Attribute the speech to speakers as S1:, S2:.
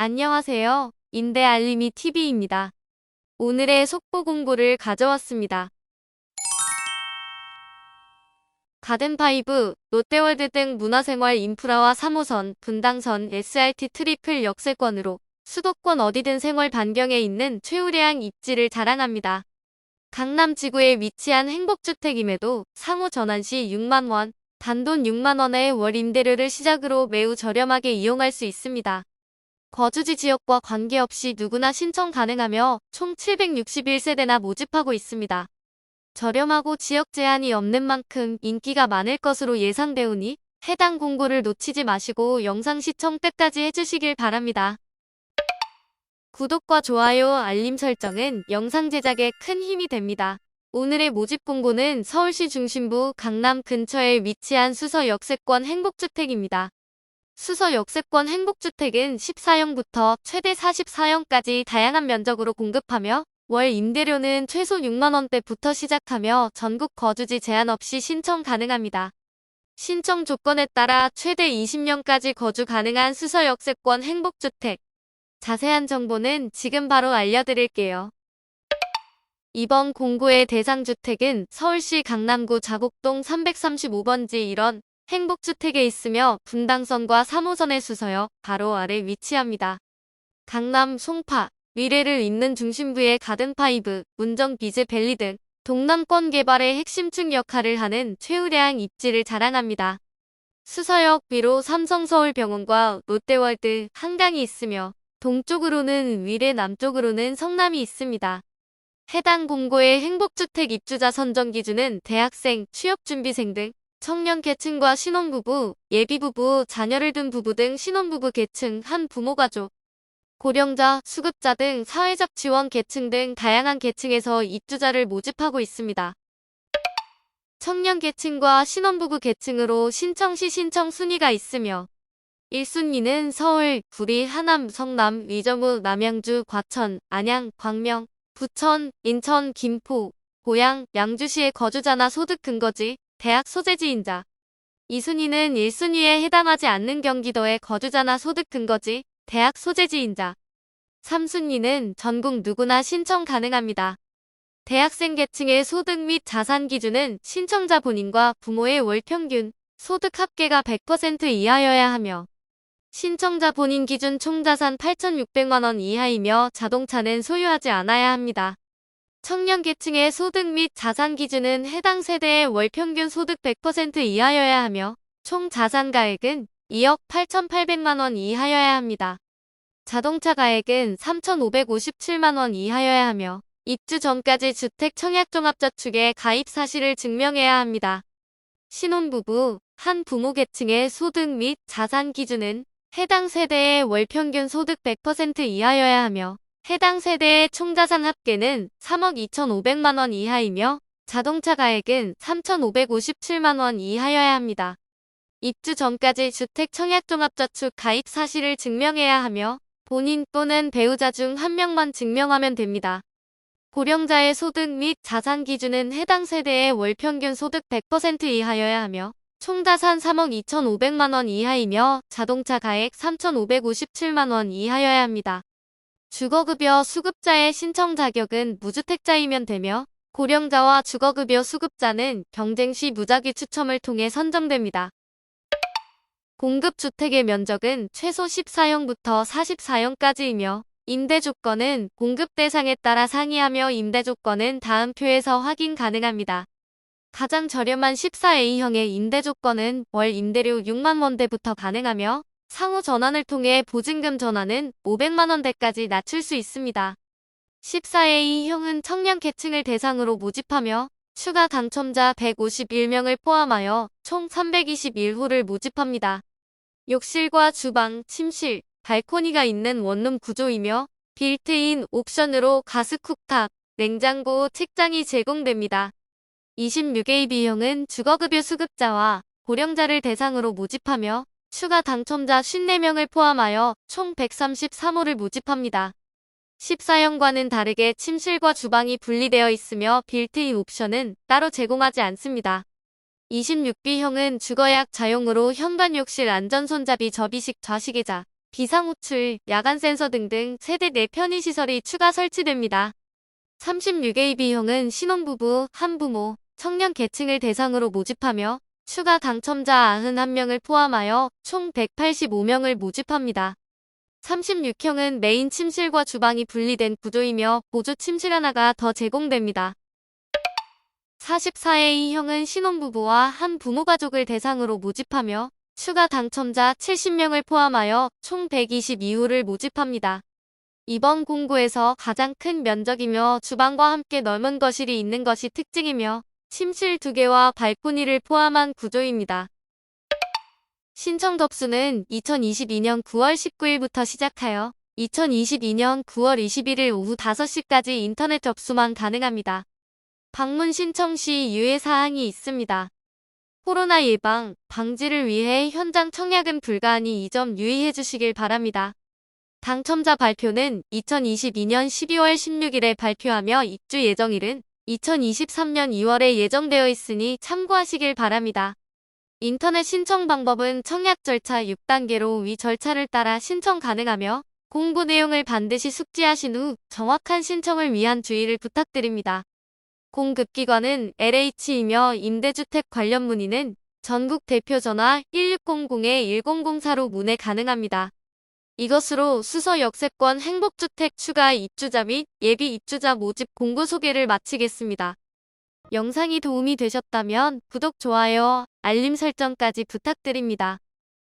S1: 안녕하세요. 임대 알림이 TV입니다. 오늘의 속보 공고를 가져왔습니다. 가든파이브, 롯데월드 등 문화생활 인프라와 3호선, 분당선, SRT 트리플 역세권으로 수도권 어디든 생활 반경에 있는 최우량 입지를 자랑합니다. 강남 지구에 위치한 행복주택임에도 상호 전환 시 6만원, 단돈 6만원의 월 임대료를 시작으로 매우 저렴하게 이용할 수 있습니다. 거주지 지역과 관계없이 누구나 신청 가능하며 총 761세대나 모집하고 있습니다. 저렴하고 지역 제한이 없는 만큼 인기가 많을 것으로 예상되오니 해당 공고를 놓치지 마시고 영상 시청 끝까지 해주시길 바랍니다. 구독과 좋아요, 알림 설정은 영상 제작에 큰 힘이 됩니다. 오늘의 모집 공고는 서울시 중심부 강남 근처에 위치한 수서 역세권 행복주택입니다. 수서 역세권 행복주택은 14형부터 최대 44형까지 다양한 면적으로 공급하며 월 임대료는 최소 6만원대부터 시작하며 전국 거주지 제한 없이 신청 가능합니다. 신청 조건에 따라 최대 20년까지 거주 가능한 수서 역세권 행복주택. 자세한 정보는 지금 바로 알려드릴게요. 이번 공고의 대상 주택은 서울시 강남구 자곡동 335번지 1원 행복주택에 있으며 분당선과 3호선의 수서역 바로 아래 위치합니다. 강남 송파, 미래를 잇는 중심부의 가든파이브, 문정 비즈 밸리 등 동남권 개발의 핵심축 역할을 하는 최우량 입지를 자랑합니다. 수서역 위로 삼성서울병원과 롯데월드, 한강이 있으며 동쪽으로는 위례 남쪽으로는 성남이 있습니다. 해당 공고의 행복주택 입주자 선정 기준은 대학생, 취업준비생 등 청년 계층과 신혼부부, 예비부부, 자녀를 둔 부부 등 신혼부부 계층, 한 부모 가족, 고령자, 수급자 등 사회적 지원 계층 등 다양한 계층에서 입주자를 모집하고 있습니다. 청년 계층과 신혼부부 계층으로 신청 시 신청 순위가 있으며 1순위는 서울, 구리, 하남, 성남, 위정우, 남양주, 과천, 안양, 광명, 부천, 인천, 김포, 고양, 양주시의 거주자나 소득 근거지, 대학 소재지인자. 2순위는 1순위에 해당하지 않는 경기도의 거주자나 소득 근거지, 대학 소재지인자. 3순위는 전국 누구나 신청 가능합니다. 대학생 계층의 소득 및 자산 기준은 신청자 본인과 부모의 월 평균 소득 합계가 100% 이하여야 하며 신청자 본인 기준 총자산 8,600만원 이하이며 자동차는 소유하지 않아야 합니다. 청년 계층의 소득 및 자산 기준은 해당 세대의 월 평균 소득 100% 이하여야 하며 총 자산 가액은 2억 8,800만원 이하여야 합니다. 자동차 가액은 3,557만원 이하여야 하며 입주 전까지 주택 청약종합저축에 가입 사실을 증명해야 합니다. 신혼부부, 한 부모 계층의 소득 및 자산 기준은 해당 세대의 월 평균 소득 100% 이하여야 하며 해당 세대의 총자산 합계는 3억 2,500만원 이하이며 자동차 가액은 3,557만원 이하여야 합니다. 입주 전까지 주택 청약종합저축 가입 사실을 증명해야 하며 본인 또는 배우자 중 한 명만 증명하면 됩니다. 고령자의 소득 및 자산 기준은 해당 세대의 월 평균 소득 100% 이하여야 하며 총자산 3억 2,500만원 이하이며 자동차 가액 3,557만원 이하여야 합니다. 주거급여 수급자의 신청 자격은 무주택자이면 되며 고령자와 주거급여 수급자는 경쟁 시 무작위 추첨을 통해 선정됩니다. 공급주택의 면적은 최소 14형부터 44형까지이며 임대 조건은 공급 대상에 따라 상이하며 임대 조건은 다음 표에서 확인 가능합니다. 가장 저렴한 14A형의 임대 조건은 월 임대료 6만 원대부터 가능하며 상호 전환을 통해 보증금 전환은 500만 원대까지 낮출 수 있습니다. 14A형은 청년 계층을 대상으로 모집하며 추가 당첨자 151명을 포함하여 총 321호를 모집합니다. 욕실과 주방, 침실, 발코니가 있는 원룸 구조이며 빌트인 옵션으로 가스 쿡탑, 냉장고, 책장이 제공됩니다. 26AB형은 주거급여 수급자와 고령자를 대상으로 모집하며 추가 당첨자 54명을 포함하여 총 133호를 모집합니다. 14형과는 다르게 침실과 주방이 분리되어 있으며 빌트인 옵션은 따로 제공하지 않습니다. 26B형은 주거약 자용으로 현관 욕실 안전 손잡이 접이식 좌식의자, 비상 호출, 야간 센서 등등 세대 내 편의 시설이 추가 설치됩니다. 36AB형은 신혼부부, 한부모, 청년 계층을 대상으로 모집하며 추가 당첨자 91명을 포함하여 총 185명을 모집합니다. 36형은 메인 침실과 주방이 분리된 구조이며 보조 침실 하나가 더 제공됩니다. 44A형은 신혼부부와 한 부모 가족을 대상으로 모집하며 추가 당첨자 70명을 포함하여 총 122호를 모집합니다. 이번 공고에서 가장 큰 면적이며 주방과 함께 넓은 거실이 있는 것이 특징이며 침실 2개와 발코니를 포함한 구조입니다. 신청 접수는 2022년 9월 19일부터 시작하여 2022년 9월 21일 오후 5시까지 인터넷 접수만 가능합니다. 방문 신청 시 유예 사항이 있습니다. 코로나 예방, 방지를 위해 현장 청약은 불가하니 이 점 유의해 주시길 바랍니다. 당첨자 발표는 2022년 12월 16일에 발표하며 입주 예정일은 2023년 2월에 예정되어 있으니 참고하시길 바랍니다. 인터넷 신청 방법은 청약 절차 6단계로 위 절차를 따라 신청 가능하며 공고 내용을 반드시 숙지하신 후 정확한 신청을 위한 주의를 부탁드립니다. 공급기관은 LH이며 임대주택 관련 문의는 전국 대표 전화 1600-1004로 문의 가능합니다. 이것으로 수서 역세권 행복주택 추가 입주자 및 예비 입주자 모집 공고 소개를 마치겠습니다. 영상이 도움이 되셨다면 구독, 좋아요, 알림 설정까지 부탁드립니다.